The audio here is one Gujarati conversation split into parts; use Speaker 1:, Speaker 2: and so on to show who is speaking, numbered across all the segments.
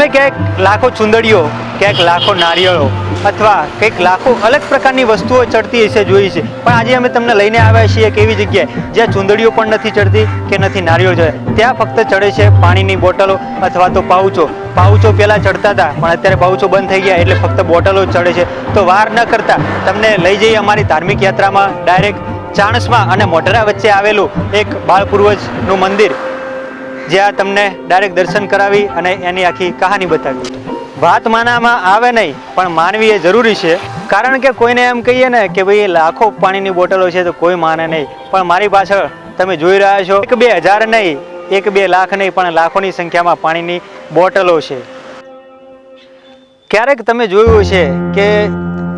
Speaker 1: તમે ક્યાંક લાખો ચુંદડીઓ, ક્યાંક લાખો નારિયેળો અથવા કંઈક લાખો અલગ પ્રકારની વસ્તુઓ ચડતી હશે, જોઈ છે પણ આજે અમે તમને લઈને આવ્યા છીએ એક એવી જગ્યાએ જ્યાં ચુંદડીઓ પણ નથી ચડતી કે નથી નારિયેળ ચડે. ત્યાં ફક્ત ચડે છે પાણીની બોટલો અથવા તો પાઉચો. પાઉચો પહેલાં ચડતા હતા, પણ અત્યારે પાઉચો બંધ થઈ ગયા એટલે ફક્ત બોટલો ચડે છે. તો વાર ન કરતા તમને લઈ જઈએ અમારી ધાર્મિક યાત્રામાં ડાયરેક્ટ ચાણસમાં અને મોઢેરા વચ્ચે આવેલું એક બાળપૂર્વજનું મંદિર. જ્યાં તમને ડાયરેક્ટ દર્શન કરાવી અને એની આખી કહાની બતાવી. વાત માનામાં આવે નહીં, પણ માનવી એ જરૂરી છે. કારણ કે કોઈને એમ કહીએ ને કે ભાઈ લાખો પાણીની બોટલો છે તો કોઈ માને નહીં. પણ મારી પાછળ તમે જોઈ રહ્યા છો, એક બે હજાર નહીં, એક બે લાખ નહીં, પણ લાખોની સંખ્યામાં પાણીની બોટલો છે. ક્યારેક તમે જોયું છે કે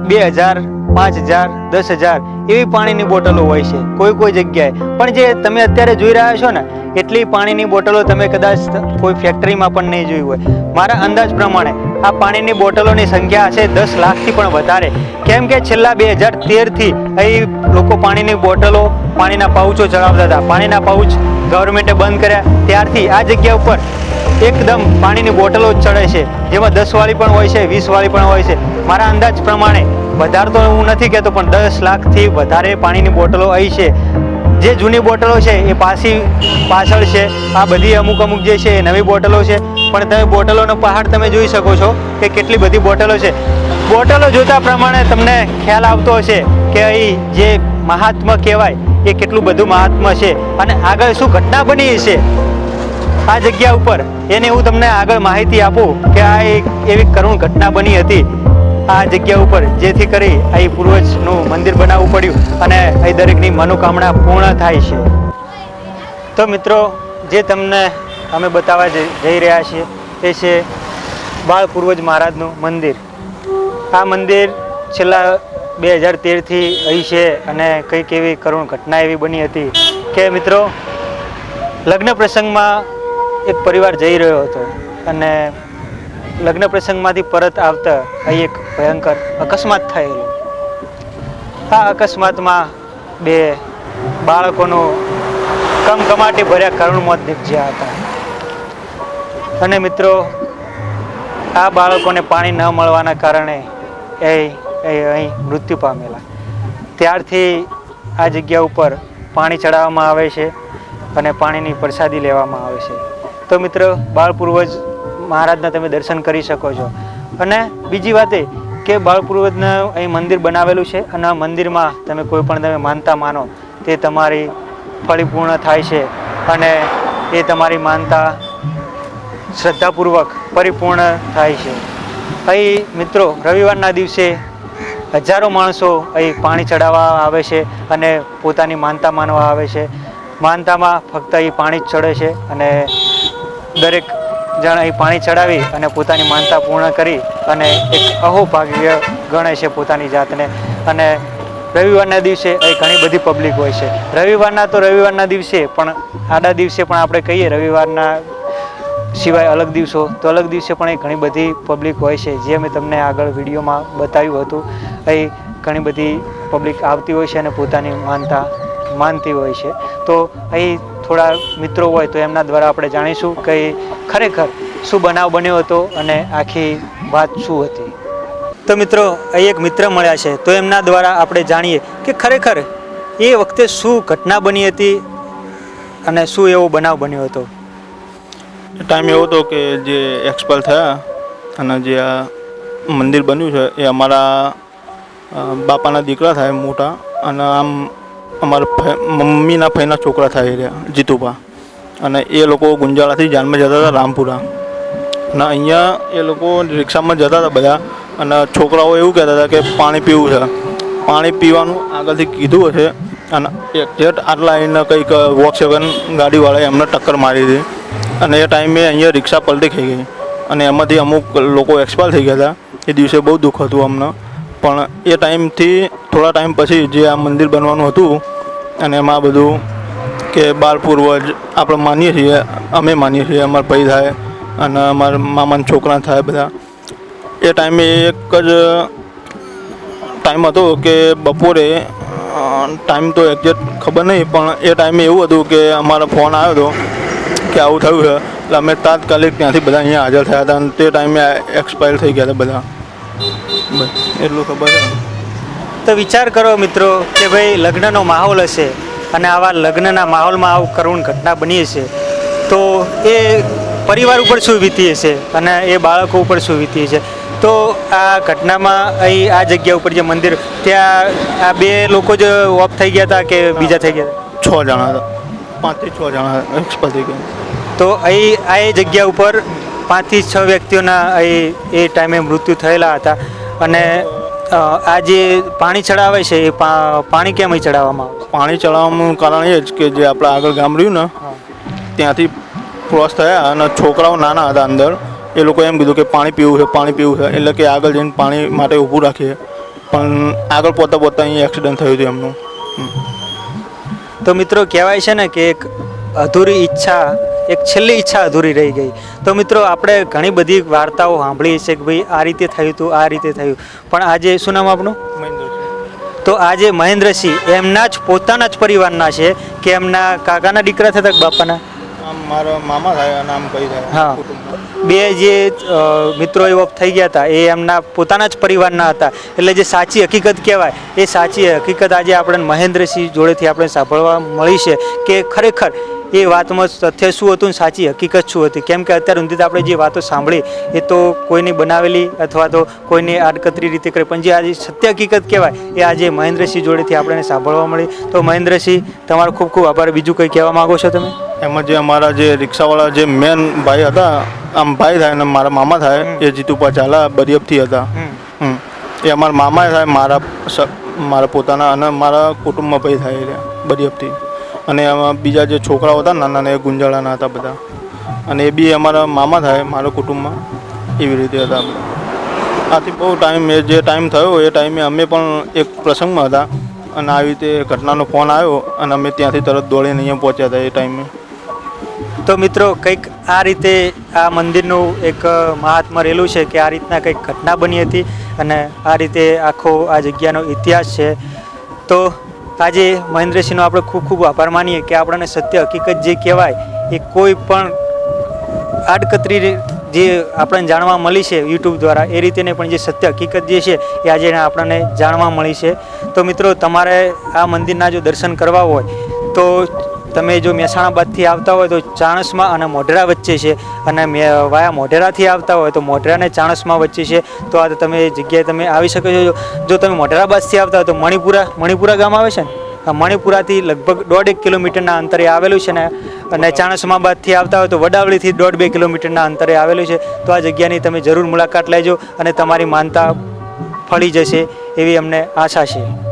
Speaker 1: બે હજાર, પાંચ હજાર, દસ હજાર એવી પાણીની બોટલો હોય છે, કોઈ કોઈ જગ્યાએ. પણ જે તમે અત્યારે જોઈ રહ્યા છો ને, એટલી પાણીની બોટલો તમે કદાચ કોઈ ફેક્ટરીમાં પણ નહીં જોઈ હોય. મારા અંદાજ પ્રમાણે આ પાણીની બોટલોની સંખ્યા છે દસ લાખથી પણ વધારે. કેમ કે છેલ્લા બે હજાર તેરથી અહીં લોકો પાણીની બોટલો, પાણીના પાઉચો ચડાવતા હતા. પાણીના પાઉચ ગવર્મેન્ટે બંધ કર્યા. ત્યારથી આ જગ્યા ઉપર એકદમ પાણીની બોટલો ચડે છે. જેમાં દસ વાળી પણ હોય છે વીસ વાળી પણ હોય છે. મારા અંદાજ પ્રમાણે વધારે તો હું નથી કહેતો, પણ દસ લાખથી વધારે પાણીની બોટલો અહીં છે. જે જૂની બોટલો છે એ પાછી પાછળ છે. આ બધી અમુક અમુક જે છે એ નવી બોટલો છે. પણ તમે બોટલોનો પહાડ તમે જોઈ શકો છો કે કેટલી બધી બોટલો છે. બોટલો જોતા પ્રમાણે તમને ખ્યાલ આવતો હશે કે અહીં જે મહાત્મા કહેવાય, એ કેટલું બધું મહાત્મા છે. અને આગળ શું ઘટના બની છે આ જગ્યા ઉપર એને હું તમને આગળ માહિતી આપું કે આ એક એવી કરુણ ઘટના બની હતી. આ જગ્યા ઉપર જેથી કરી અહીં પૂર્વજનું મંદિર બનાવવું પડ્યું અને અહીં દરેકની મનોકામના પૂર્ણ થાય છે. તો મિત્રો, જે તમને અમે બતાવવા જઈ રહ્યા છીએ, એ છે બાળ પૂર્વજ મહારાજનું મંદિર. આ મંદિર છેલ્લા બે હજાર તેરથી અહીં છે અને કંઈક એવી કરુણ ઘટના એવી બની હતી કે મિત્રો, લગ્ન પ્રસંગમાં એક પરિવાર જઈ રહ્યો હતો અને લગ્ન પ્રસંગમાંથી પરત આવતા અહીં એક ભયંકર અકસ્માત થયેલો. આ અકસ્માતમાં બે બાળકોનું કમકમાટી ભર્યા કરુણ મોત નીપજ્યા હતા. અને મિત્રો, આ બાળકોને પાણી ન મળવાના કારણે એ અહીં મૃત્યુ પામેલા. ત્યારથી આ જગ્યા ઉપર પાણી ચડાવવામાં આવે છે અને પાણીની પ્રસાદી લેવામાં આવે છે. તો મિત્ર, બાળ પૂર્વજ મહારાજના તમે દર્શન કરી શકો છો. અને બીજી વાત એ કે બાળપૂર્વજને અહીં મંદિર બનાવેલું છે અને આ મંદિરમાં તમે કોઈ પણ તમે માનતા માનો, તે તમારી ફળીપૂર્ણ થાય છે અને એ તમારી માનતા શ્રદ્ધાપૂર્વક પરિપૂર્ણ થાય છે. અહીં મિત્રો, રવિવારના દિવસે હજારો માણસો અહીં પાણી ચડાવવા આવે છે અને પોતાની માનતા માનવા આવે છે. માનતામાં ફક્ત અહીં પાણી જ ચડે છે અને દરેક જણ અહીં પાણી ચડાવી અને પોતાની માનતા પૂર્ણ કરી અને એક અહોભાગ્ય ગણે છે પોતાની જાતને. અને રવિવારના દિવસે અહીં ઘણી બધી પબ્લિક હોય છે. રવિવારના તો રવિવારના દિવસે, પણ આડા દિવસે પણ આપણે કહીએ રવિવારના સિવાય અલગ દિવસો, તો અલગ દિવસે પણ અહીં ઘણી બધી પબ્લિક હોય છે. જે મેં તમને આગળ વિડીયોમાં બતાવ્યું હતું અહીં ઘણી બધી પબ્લિક આવતી હોય છે અને પોતાની માનતા માનતી હોય છે. તો અહીં થોડા મિત્રો હોય તો એમના દ્વારા આપણે જાણીશું કે ખરેખર શું બનાવ બન્યો હતો અને આખી વાત શું હતી. તો મિત્રો અહીં એક મિત્ર મળ્યા છે તો એમના દ્વારા આપણે જાણીએ કે ખરેખર એ વખતે શું ઘટના બની હતી અને શું એવો બનાવ બન્યો હતો.
Speaker 2: ટાઈમ એવો હતો કે જે એક્સપલ થયા અને જે આ મંદિર બન્યું છે એ અમારા બાપાના દીકરા થાય મોટા અને આમ અમારા મમ્મીના ભાઈના છોકરા થાય રહ્યા, જીતુભા. અને એ લોકો ગુંજાળાથી જાનમાં જતા હતા રામપુરા. અને અહીંયા એ લોકો રિક્ષામાં જતા હતા બધા. અને છોકરાઓ એવું કહેતા હતા કે પાણી પીવું છે. પાણી પીવાનું આગળથી કીધું હશે. અને એક્ઝેક્ટ આટલા આવીને કંઈક વોક્સેવન ગાડીવાળાએ એમને ટક્કર મારી હતી. અને એ ટાઈમે અહીંયા રિક્ષા પલટી થઈ ગઈ. અને એમાંથી અમુક લોકો એક્સપાયર થઈ ગયા હતા. એ દિવસે બહુ દુઃખ હતું અમને. પણ એ ટાઈમથી થોડા ટાઈમ પછી જે આ મંદિર બનવાનું હતું અને એમાં બધું કે બાળપૂર્વજ આપણે માનીએ છીએ, અમે માનીએ છીએ, અમારા ભાઈ થાય અને અમારા મામાના છોકરા થાય બધા. એ ટાઈમે એક જ ટાઈમ હતો કે બપોરે ટાઈમ તો એક્ઝેક્ટ ખબર નહીં, પણ એ ટાઈમે એવું હતું કે અમારો ફોન આવ્યો હતો કે આવું થયું છે. એટલે અમે તાત્કાલિક ત્યાંથી બધા અહીંયા હાજર થયા હતા અને તે ટાઈમે એક્સપાયર થઈ ગયા હતા બધા. બસ, એટલું ખબર છે.
Speaker 1: તો વિચાર કરો મિત્રો કે ભાઈ લગ્નનો માહોલ હશે અને આવા લગ્નના માહોલમાં આવું કરુણ ઘટના બની હશે તો એ પરિવાર ઉપર શું વીતી હશે અને એ બાળકો ઉપર શું વીતી હશે? તો આ ઘટનામાં અહીં આ જગ્યા ઉપર જે મંદિર ત્યાં આ બે લોકો જ ઓફ થઈ ગયા હતા કે બીજા થઈ ગયા હતા?
Speaker 2: છ જણા હતા. પાંચથી છ જણા એક્સપાયર થઈ ગયા.
Speaker 1: તો અહીં આ એ જગ્યા ઉપર પાંચથી છ વ્યક્તિઓના અહીં એ ટાઈમે મૃત્યુ થયેલા હતા અને આ જે પાણી ચડાવે છે એ પાણી કેમ ચડાવવામાં આવે
Speaker 2: પાણી ચડાવવાનું કારણ એ જ કે જે આપણે આગળ ગામ રહ્યું ને ત્યાંથી ક્રોસ થયા અને છોકરાઓ નાના હતા અંદર એ લોકો એમ કીધું કે પાણી પીવું છે પાણી પીવું છે એટલે કે આગળ જઈને પાણી માટે ઊભું રાખીએ. પણ આગળ પોતા પોતા અહીં એક્સિડન્ટ થયું હતું એમનું.
Speaker 1: તો મિત્રો કહેવાય છે ને કે એક અધૂરી ઈચ્છા એક છેલ્લી ઈચ્છા અધૂરી રહી ગઈ. તો મિત્રો આપણે ઘણી બધી વાર્તાઓ સાંભળી છે કે ભાઈ આ રીતે થયું હતું આ રીતે થયું. પણ આજે શું નામ આપણું તો આજે મહેન્દ્રસિંહ એમના જ પોતાના જ પરિવારના છે કે એમના કાકાના દીકરા થતા કે બાપાના?
Speaker 2: આમ મારા મામા થાય નામ કહી
Speaker 1: હા. બે જે મિત્રો એવો થઈ ગયા હતા એ એમના પોતાના જ પરિવારના હતા. એટલે જે સાચી હકીકત કહેવાય એ સાચી હકીકત આજે આપણે મહેન્દ્રસિંહ જોડેથી આપણે સાંભળવા મળી છે કે ખરેખર એ વાતમાં તથ્ય શું હતું સાચી હકીકત શું હતી? કેમ કે અત્યાર સુધી આપણે જે વાતો સાંભળી એ તો કોઈની બનાવેલી અથવા તો કોઈની આડકતરી રીતે કરી. પણ જે આજે સત્ય હકીકત કહેવાય એ આજે મહેન્દ્રસિંહ જોડેથી આપણને સાંભળવા મળી. તો મહેન્દ્રસિંહ તમારો ખૂબ ખૂબ આભાર. બીજું કંઈ કહેવા માગો છો તમે?
Speaker 2: એમાં જે અમારા જે રિક્ષાવાળા જે મેન ભાઈ હતા આમ ભાઈ થાય અને મારા મામા થાય એ જીતુપા ચાલા બરિયપથી હતા. એ અમારા મામા થાય મારા મારા પોતાના અને મારા કુટુંબમાં ભાઈ થાય બરિયપથી અને એમાં બીજા જે છોકરાઓ હતા, નાના એ ગુંજાળાના હતા બધા. અને એ બી અમારા મામા થાય, મારા કુટુંબમાં, એવી રીતે હતા આથી બહુ ટાઈમ જે ટાઈમ થયો એ ટાઈમે અમે પણ એક પ્રસંગમાં હતા. અને આવી રીતે ઘટનાનો ફોન આવ્યો અને અમે ત્યાંથી તરત દોડીને અહીંયા પહોંચ્યા હતા એ ટાઈમે.
Speaker 1: તો મિત્રો, કંઈક આ રીતે આ મંદિરનું એક મહાત્મા રહેલું છે કે આ રીતના કંઈક ઘટના બની હતી અને આ રીતે આખો આ જગ્યાનો ઇતિહાસ છે. તો આજે મહેન્દ્રસિંહનો આપણે ખૂબ ખૂબ આભાર માનીએ કે આપણને સત્ય હકીકત જે કહેવાય એ કોઈ પણ આડકતરી જે આપણને જાણવા મળી છે યુટ્યુબ દ્વારા, એ રીતેને પણ જે સત્ય હકીકત જે છે એ આજે આપણને જાણવા મળી છે. તો મિત્રો, તમારે આ મંદિરના જો દર્શન કરવા હોય, તો તમે જો મહેસાણા બાદથી આવતા હોય તો ચાણસમાં અને મોઢેરા વચ્ચે છે. અને મે- વાયા મોઢેરાથી આવતા હોય તો મોઢેરા અને ચાણસમાં વચ્ચે છે. તો આ તમે જગ્યાએ તમે આવી શકો છો. જો- તમે મોઢેરા બાદથી આવતા હોય તો મણિપુરા મણિપુરા ગામ આવે છે ને? મણિપુરાથી લગભગ દોઢ એક કિલોમીટરના અંતરે આવેલું છે ને. અને ચાણસમા બાદથી આવતા હોય તો વડાવળીથી દોઢ બે કિલોમીટરના અંતરે આવેલું છે. તો આ જગ્યાની તમે જરૂર મુલાકાત લેજો અને તમારી માનતા ફળી જશે એવી અમને આશા છે.